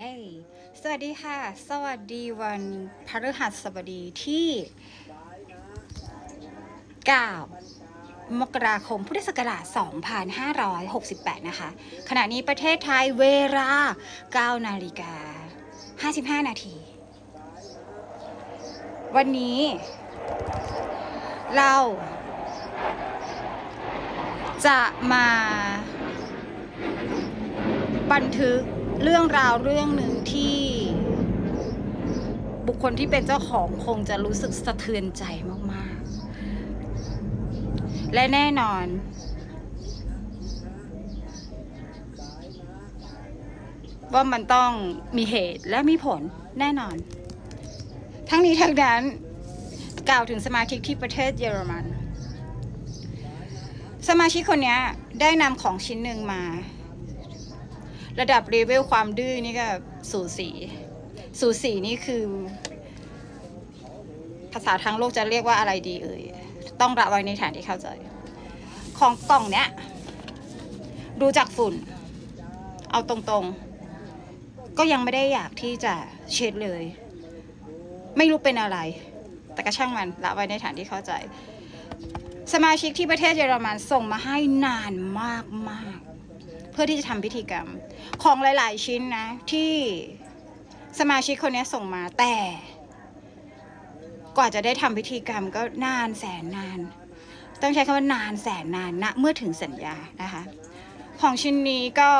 เอ้ยสวัสดีค่ะ สวัสดีวันพฤหัสบดีที่ 9 มกราคมพุทธศักราช 2568 นะคะ ขณะนี้ประเทศไทยเวลา 9 นาฬิกา 55 นาที วันนี้ เรา จะมา บันทึก เรื่องราวเรื่องหนึ่งที่บุคคลที่เป็นเจ้าของคงจะรู้สึกสะเทือนใจมาก ๆ และแน่นอน ว่ามันต้องมีเหตุและมีผลแน่นอน ทั้งนี้ทั้งนั้นกล่าวถึงสมาชิกที่ประเทศเยอรมัน สมาชิกคนนี้ได้นำของชิ้นหนึ่งมา ระดับเลเวลความดื้อนี่ก็สูสี สูสีนี่คือ ภาษาทางโลกจะเรียกว่าอะไรดีเอ่ย ต้องระไว้ในฐานที่เข้าใจ ของกล่องเนี้ยดูจากฝุ่น เอาตรงๆ ก็ยังไม่ได้อยากที่จะเช็ดเลย ไม่รู้เป็นอะไร แต่ก็ช่างมันละไว้ในฐานที่เข้าใจ สมาชิกที่ประเทศเยอรมันส่งมาให้นานมากมาก เพื่อที่จะทำพิธีกรรม ของหลาย ๆ ชิ้นนะที่สมาชิกคนนี้ส่งมาแต่กว่าจะได้ทำพิธีกรรมก็นานแสนนาน ต้องใช้คำว่านานแสนนานนะเมื่อถึงสัญญานะคะ ของชิ้นนี้ก็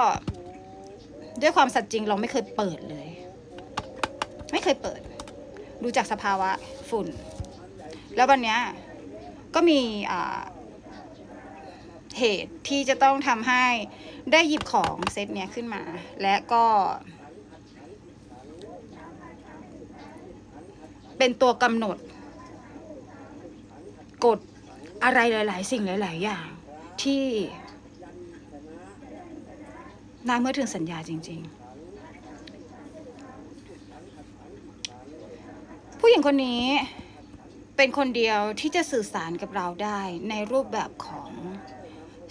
ด้วยความสัตย์จริงเราไม่เคยเปิดเลย ไม่เคยเปิด ดูจากสภาวะฝุ่น แล้ววันนี้ก็มีอ่า เหตุที่จะต้องทำให้ได้หยิบของเซตเนี้ยขึ้นมา และก็เป็นตัวกำหนด กฎอะไรหลาย ๆ สิ่งหลาย ๆ อย่างที่นาเมื่อถึงสัญญาจริง ๆ ผู้หญิงคนนี้เป็นคนเดียวที่จะสื่อสารกับเราได้ในรูปแบบของ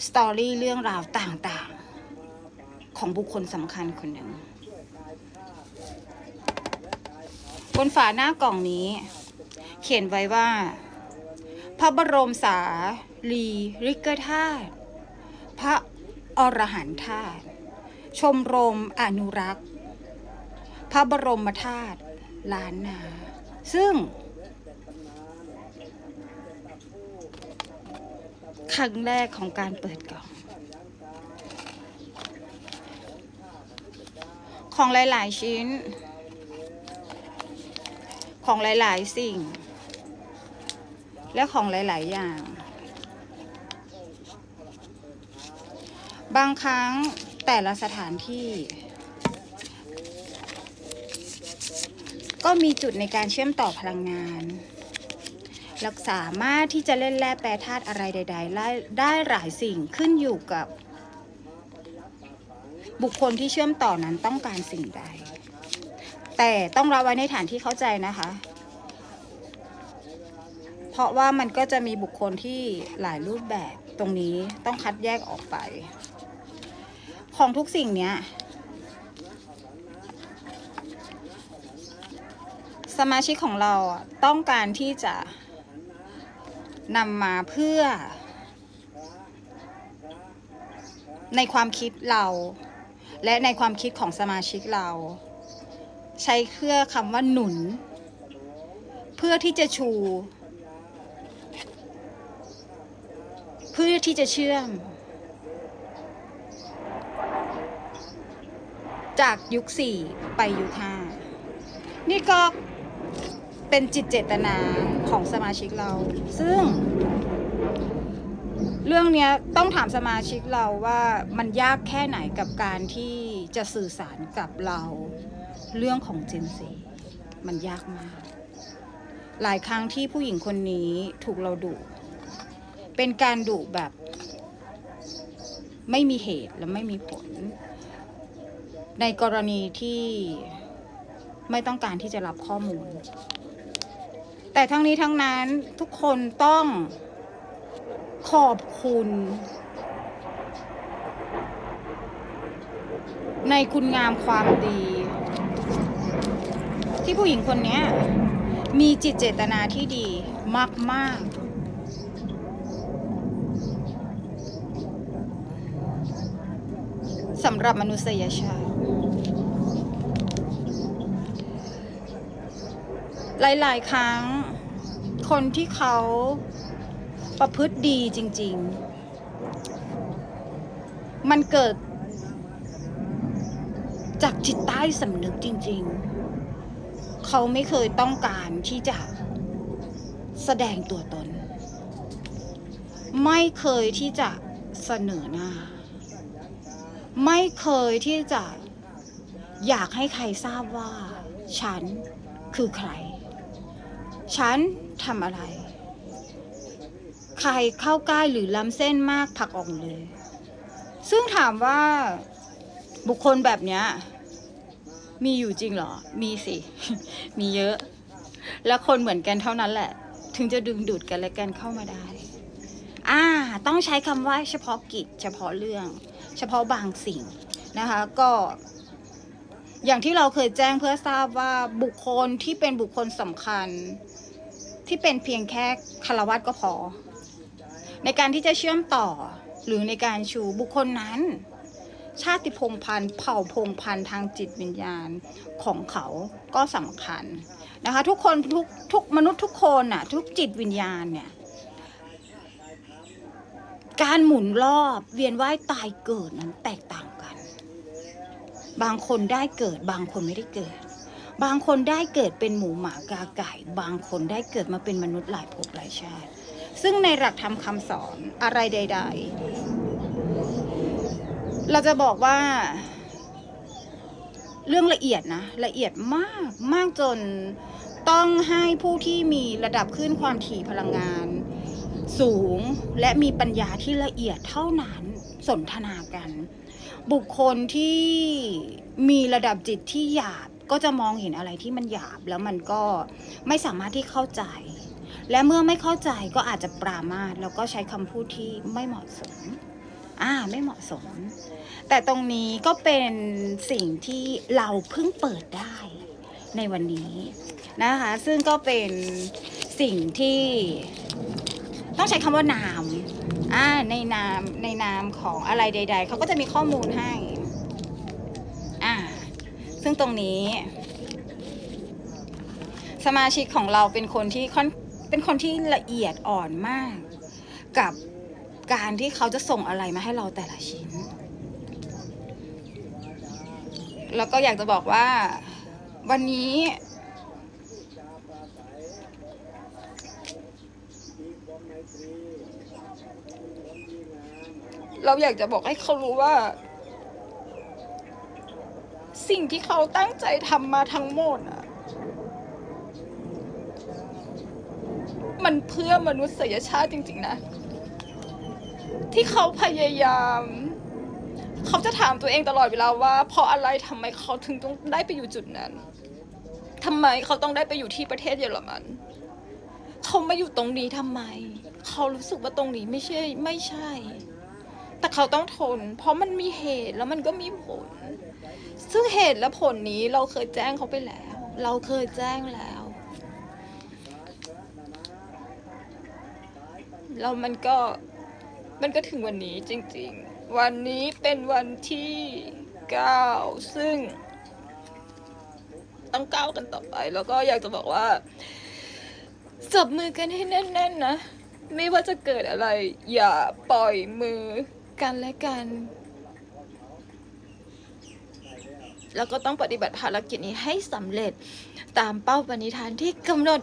สตอรี่เรื่องราวต่างๆ ของบุคคลสำคัญคนหนึ่ง บนฝาหน้ากล่องนี้ เขียนไว้ว่า พระบรมสารีริกธาตุพระอรหันธาตุชมรมอนุรักษ์ พระบรมธาตุล้านนา ซึ่ง ครั้งแรกของการเปิดกล่อง ของหลาย ๆ ชิ้น ของหลาย ๆ สิ่ง และของหลาย ๆ อย่าง บางครั้งแต่ละสถานที่ ก็มีจุดในการเชื่อมต่อพลังงาน และสามารถที่จะเล่นแร่แปรธาตุอะไรใดๆได้ได้หลายสิ่งขึ้นอยู่กับ บุคคลที่เชื่อมต่อนั้นต้องการสิ่งใด แต่ต้องรับไว้ในฐานที่เข้าใจนะคะ เพราะว่ามันก็จะมีบุคคลที่หลายรูปแบบตรงนี้ต้องคัดแยกออกไป ของทุกสิ่งเนี้ยสมาชิกของเราต้องการที่จะ นำมาเพื่อ ในความคิดเรา และในความคิดของสมาชิกเรา ใช้เครือคำว่าหนุน เพื่อที่จะชู เพื่อที่จะเชื่อม จากยุคสี่ไปยุคห้านี่ก็ เป็นจิตเจตนาของสมาชิกเรา ซึ่ง เรื่องนี้ต้องถามสมาชิกเราว่ามันยากแค่ไหนกับการที่จะสื่อสารกับเราเรื่องของเจนซีมันยากมาก หลายครั้งที่ผู้หญิงคนนี้ถูกเราดุเป็นการดุแบบ ไม่มีเหตุและไม่มีผล ในกรณีที่ไม่ต้องการที่จะรับข้อมูล แต่ทั้งนี้ทั้งนั้นทุกคนต้องขอบคุณ ในคุณงามความดี ที่ผู้หญิงคนนี้มีจิตเจตนาที่ดีมาก ๆสำหรับมนุษยชาติ หลาย ๆ ครั้ง คนที่เขาประพฤติดีจริง ๆ มันเกิด จากจิตใต้สำนึกจริง ๆ เขาไม่เคยต้องการที่จะแสดงตัวตน ไม่เคยที่จะเสนอหน้า ไม่เคยที่จะอยากให้ใครทราบว่า ฉันคือใคร ฉัน ทำอะไร ใครเข้าใกล้หรือล้ำเส้นมากผักออกเลย ซึ่งถามว่าบุคคลแบบเนี้ยมีอยู่จริงเหรอ มีสิ มีเยอะ และคนเหมือนกันเท่านั้นแหละ ถึงจะดึงดูดกันและกันเข้ามาได้ อ่า ต้องใช้คำว่าเฉพาะกิจ เฉพาะเรื่อง เฉพาะบางสิ่งนะคะ ก็ อย่างที่เราเคยแจ้งเพื่อทราบว่าบุคคลที่เป็นบุคคลสำคัญ ที่เป็นเพียงแค่คารวัตก็พอ ในการที่จะเชื่อมต่อหรือในการชูบุคคลนั้น ชาติพงพันธุ์เผ่าพงพันธุ์ทางจิตวิญญาณของเขาก็สำคัญนะคะ ทุกคนทุกทุกมนุษย์ทุกคนน่ะ ทุกจิตวิญญาณเนี่ยการหมุนรอบเวียนว่ายตายเกิดนั้นแตกต่างกัน บางคนได้เกิดบางคนไม่ได้เกิด บางคนได้เกิดเป็นหมูหมากาไก่ บางคนได้เกิดมาเป็นมนุษย์หลายภพหลายชาติ ซึ่งในหลักธรรมคำสอนอะไรใด ๆ เราจะบอกว่า เรื่องละเอียดนะ ละเอียดมากมากจนต้องให้ผู้ที่มีระดับขึ้นความถี่พลังงาน สูงและมีปัญญาที่ละเอียดเท่านั้นสนทนากัน บุคคลที่มีระดับจิตที่หยาบ ก็จะมองเห็นอะไรที่มันหยาบแล้วมันก็ไม่สามารถที่เข้าใจ และเมื่อไม่เข้าใจก็อาจจะปรามาสแล้วก็ใช้คำพูดที่ไม่เหมาะสมอ่าไม่เหมาะสม แต่ตรงนี้ก็เป็นสิ่งที่เราเพิ่งเปิดได้ในวันนี้นะคะ ซึ่งก็เป็นสิ่งที่ต้องใช้คำว่านามอ่าในนามในนามของอะไรใด ๆเขาก็จะมีข้อมูลให้ ซึ่งตรงนี้ สมาชิกของเราเป็นคนที่ค่อนเป็นคนที่ละเอียดอ่อนมาก กับการที่เขาจะส่งอะไรมาให้เราแต่ละชิ้น แล้วก็อยากจะบอกว่าวันนี้เราอยากจะบอกให้เขารู้ว่า สิ่งที่เขาตั้งใจทำมาทั้งหมดอะมันเพื่อมนุษยชาติจริง ๆ นะ ที่เขาพยายาม เขาจะถามตัวเองตลอดเวลาว่า เพราะอะไรทำไมเขาถึงต้องได้ไปอยู่จุดนั้นทำไมเขาต้องได้ไปอยู่ที่ประเทศเยอรมัน เขามาอยู่ตรงนี้ทำไม เขารู้สึกว่าตรงนี้ไม่ใช่ ไม่ใช่ แต่เขาต้องทน เพราะมันมีเหตุแล้วมันก็มีผล ซึ่งเหตุและผลนี้เราเคยแจ้งเขาไปแล้ว เราเคยแจ้งแล้วแล้วมันก็มันก็ถึงวันนี้จริงๆ วันนี้เป็นวันที่เก้าซึ่งต้องก้าวกันต่อไป แล้วก็อยากจะบอกว่าจับมือกันให้แน่นๆนะไม่ว่าจะเกิดอะไร อย่าปล่อยมือกันและกัน แล้วก็ต้องปฏิบัติภารกิจนี้ให้สำเร็จตามเป้าปณิธานที่กำหนด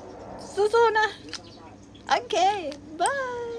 สู้ๆนะ โอเค บาย